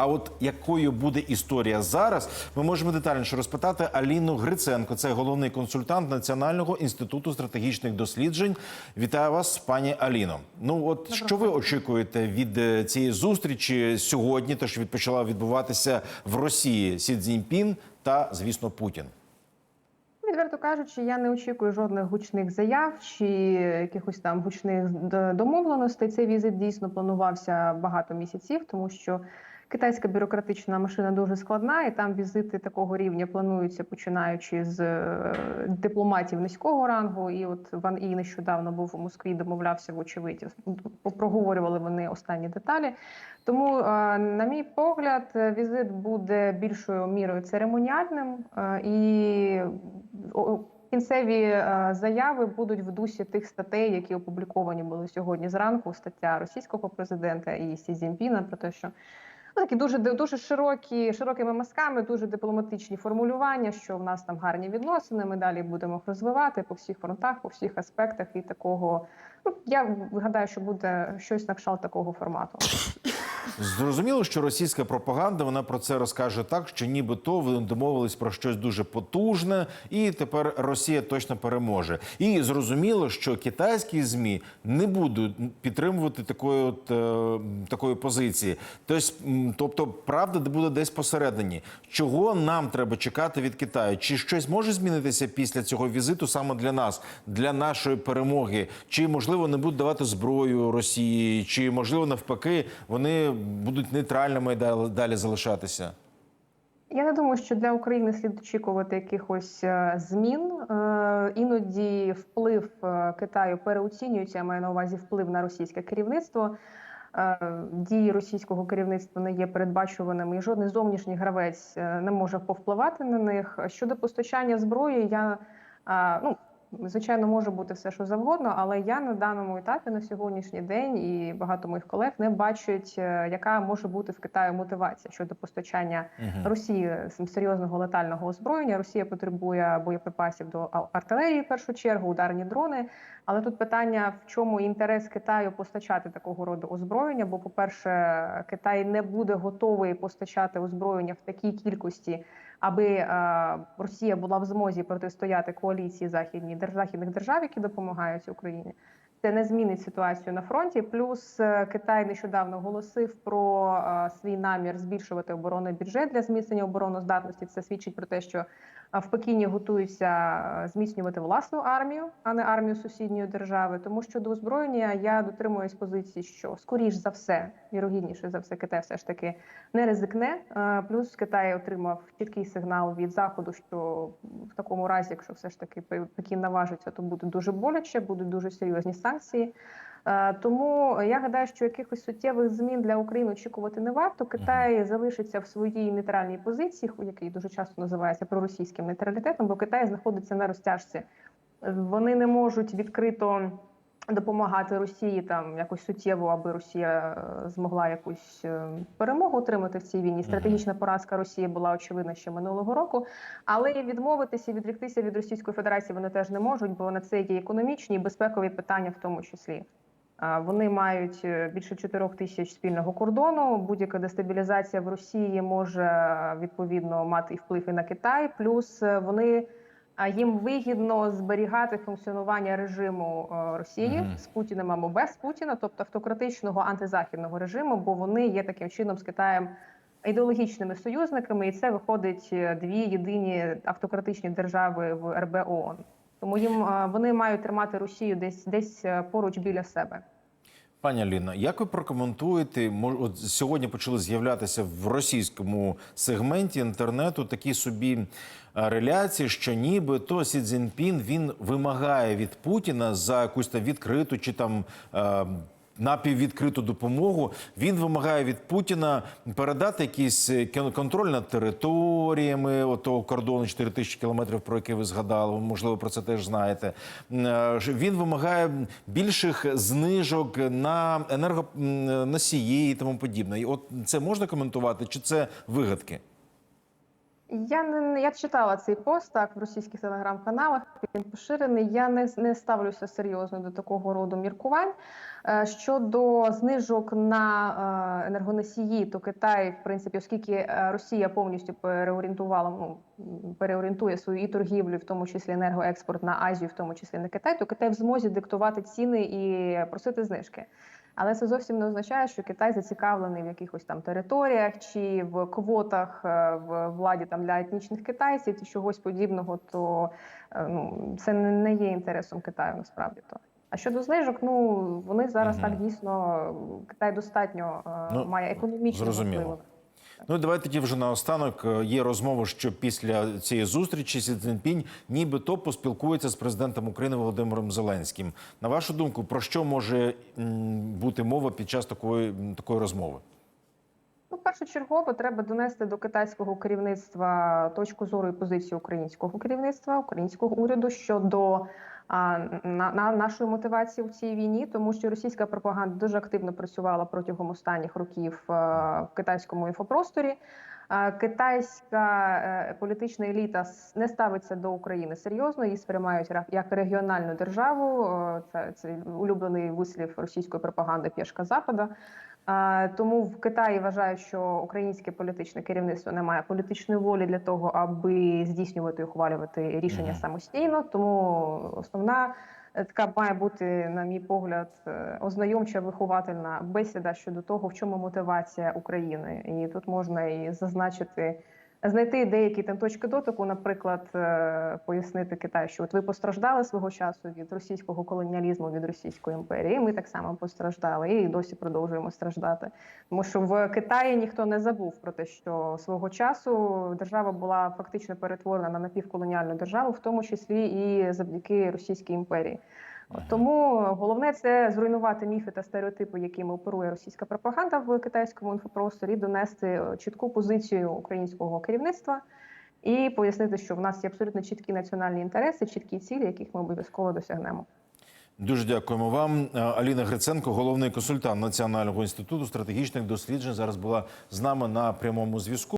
А от якою буде історія зараз, ми можемо детальніше розпитати Аліну Гриценко. Це головний консультант Національного інституту стратегічних досліджень. Вітаю вас, пані Аліно. Ну от що ви очікуєте від е, цієї зустрічі сьогодні? Те, що почала відбуватися в Росії Сі Цзіньпін та, звісно, Путін. Відверто кажучи, я не очікую жодних гучних заяв чи якихось там гучних домовленостей. Цей візит дійсно планувався багато місяців, тому що китайська бюрократична машина дуже складна, і там візити такого рівня плануються, починаючи з е, дипломатів низького рангу. І от Ван І нещодавно був у Москві, домовлявся вочевидь. Проговорювали вони останні деталі. Тому, е, на мій погляд, візит буде більшою мірою церемоніальним е, і кінцеві заяви будуть в дусі тих статей, які опубліковані були сьогодні зранку. Стаття російського президента і Сі Цзіньпіна про те, що ну, такі дуже дуже широкі, широкими мазками, дуже дипломатичні формулювання, що в нас там гарні відносини. Ми далі будемо їх розвивати по всіх фронтах, по всіх аспектах і такого. Ну я гадаю, що буде щось на кшталт такого формату. Зрозуміло, що російська пропаганда вона про це розкаже так, що нібито вони домовились про щось дуже потужне, і тепер Росія точно переможе. І зрозуміло, що китайські змі не будуть підтримувати такої от е, такої позиції. Тобто, правда буде десь посередині. Чого нам треба чекати від Китаю? Чи щось може змінитися після цього візиту саме для нас, для нашої перемоги? Чи можливо не будуть давати зброю Росії, чи можливо навпаки вони будуть нейтральними і далі, залишатися? Я не думаю, що для України слід очікувати якихось е, змін. Е, Іноді вплив е, Китаю переоцінюється. Я маю на увазі вплив на російське керівництво. Дії російського керівництва не є передбачуваними, і жодний зовнішній гравець не може повпливати на них. Щодо постачання зброї, я ну. Звичайно, може бути все, що завгодно, але я на даному етапі на сьогоднішній день і багато моїх колег не бачать, е, яка може бути в Китаї мотивація щодо постачання Росії серйозного летального озброєння. Росія потребує боєприпасів до артилерії в першу чергу, ударні дрони. Але тут питання в чому інтерес Китаю постачати такого роду озброєння? Бо, по-перше, Китай не буде готовий постачати озброєння в такій кількості, аби е, Росія була в змозі протистояти коаліції західних держав, які допомагають Україні. Це не змінить ситуацію на фронті. Плюс е, Китай нещодавно оголосив про е, свій намір збільшувати оборонний бюджет для зміцнення обороноздатності. Це свідчить про те, що е, в Пекіні готуються зміцнювати власну армію, а не армію сусідньої держави. Тому що до озброєння я дотримуюсь позиції, що скоріш за все, вірогідніше за все, Китай все ж таки не ризикне. Плюс Китай отримав чіткий сигнал від заходу, що в такому разі, якщо все ж таки Пе- Пекін наважиться, то буде дуже боляче, будуть дуже серйозні санкції. Е, Тому я гадаю, що якихось суттєвих змін для України очікувати не варто. Китай залишиться в своїй нейтральній позиції, який дуже часто називається проросійським нейтралітетом, бо Китай знаходиться на розтяжці. Вони не можуть відкрито допомагати Росії там якось суттєво, аби Росія е, змогла якусь е, перемогу отримати в цій війні. Стратегічна поразка Росії була очевидна ще минулого року. Але і відмовитися, відріктися від Російської Федерації вони теж не можуть, бо на це є економічні і безпекові питання, в тому числі. Вони мають е, більше 4 тисяч спільного кордону. Будь-яка дестабілізація в Росії може е, відповідно мати і вплив і на Китай. Плюс е, вони їм вигідно зберігати функціонування режиму е, Росії Мгм. з Путіним або без Путіна, тобто автократичного антизахідного режиму, бо вони є таким чином з Китаєм ідеологічними союзниками, і це виходить е, дві єдині автократичні держави в РБ ООН. Тому їм е, вони мають тримати Росію десь десь поруч біля себе. Пані Аліна, як ви прокоментуєте? От сьогодні почали з'являтися в російському сегменті інтернету такі собі е, реляції, що ніби то Сі Цзіньпін він вимагає від Путіна за якусь там відкриту чи там. Е, Напіввідкриту допомогу він вимагає від Путіна передати якийсь е, контроль над територіями отого кордону 4 тисячі кілометрів, про який ви згадали. Можливо, про це теж знаєте. Е, Він вимагає більших знижок на енергоносії і тому подібне. І от це можна коментувати, чи це вигадки? Я не я читала цей пост так в російських телеграм-каналах. Він поширений. Я не, не ставлюся серйозно до такого роду міркувань. Е, Щодо знижок на е, енергоносії, то Китай, в принципі, оскільки е, Росія повністю переорієнтувала, ну переорієнтує свою і торгівлю, в тому числі енергоекспорт на Азію, в тому числі на Китай, то Китай в змозі диктувати ціни і просити знижки. Але це зовсім не означає, що Китай зацікавлений в якихось там територіях чи в квотах е, в владі там для етнічних китайців чи чогось подібного, то е, ну це не є інтересом Китаю насправді то. А щодо знижок, ну вони зараз Мгм. так дійсно Китай достатньо е, Ну, має економічно зрозуміло. впливу. Ну давайте тоді вже наостанок є розмова, що після цієї зустрічі Сі Цзіньпінь нібито поспілкується з президентом України Володимиром Зеленським. На вашу думку, про що може бути мова під час такої, такої розмови? Ну, першочергово треба донести до китайського керівництва точку зору і позицію українського керівництва, українського уряду щодо а, на, на нашої мотивації в цій війні, тому що російська пропаганда дуже активно працювала протягом останніх років а, в китайському інфопросторі. Китайська е, політична еліта не ставиться до України серйозно, її сприймають як регіональну державу. Це, це улюблений вислів російської пропаганди пішка Запада. Тому в Китаї вважаю, що українське політичне керівництво не має політичної волі для того, аби здійснювати і ухвалювати рішення самостійно. Тому основна е, така має бути, на мій погляд, е, ознайомча виховательна бесіда щодо того, в чому мотивація України, і тут можна і зазначити. Знайти деякі там точки дотику, наприклад, е, пояснити Китаю, що от ви постраждали свого часу від російського колоніалізму, від Російської імперії. Ми так само постраждали і досі продовжуємо страждати. Тому що в Китаї ніхто не забув про те, що свого часу держава була фактично перетворена на напівколоніальну державу, в тому числі і завдяки Російській імперії. Тому головне це зруйнувати міфи та стереотипи, якими оперує російська пропаганда в китайському інфопросторі, донести е, чітку позицію українського керівництва і пояснити, що в нас є абсолютно чіткі національні інтереси, чіткі цілі, яких ми обов'язково досягнемо. Дуже дякуємо вам. Е, Аліна Гриценко, головний консультант Національного інституту стратегічних досліджень, зараз була з нами на прямому зв'язку.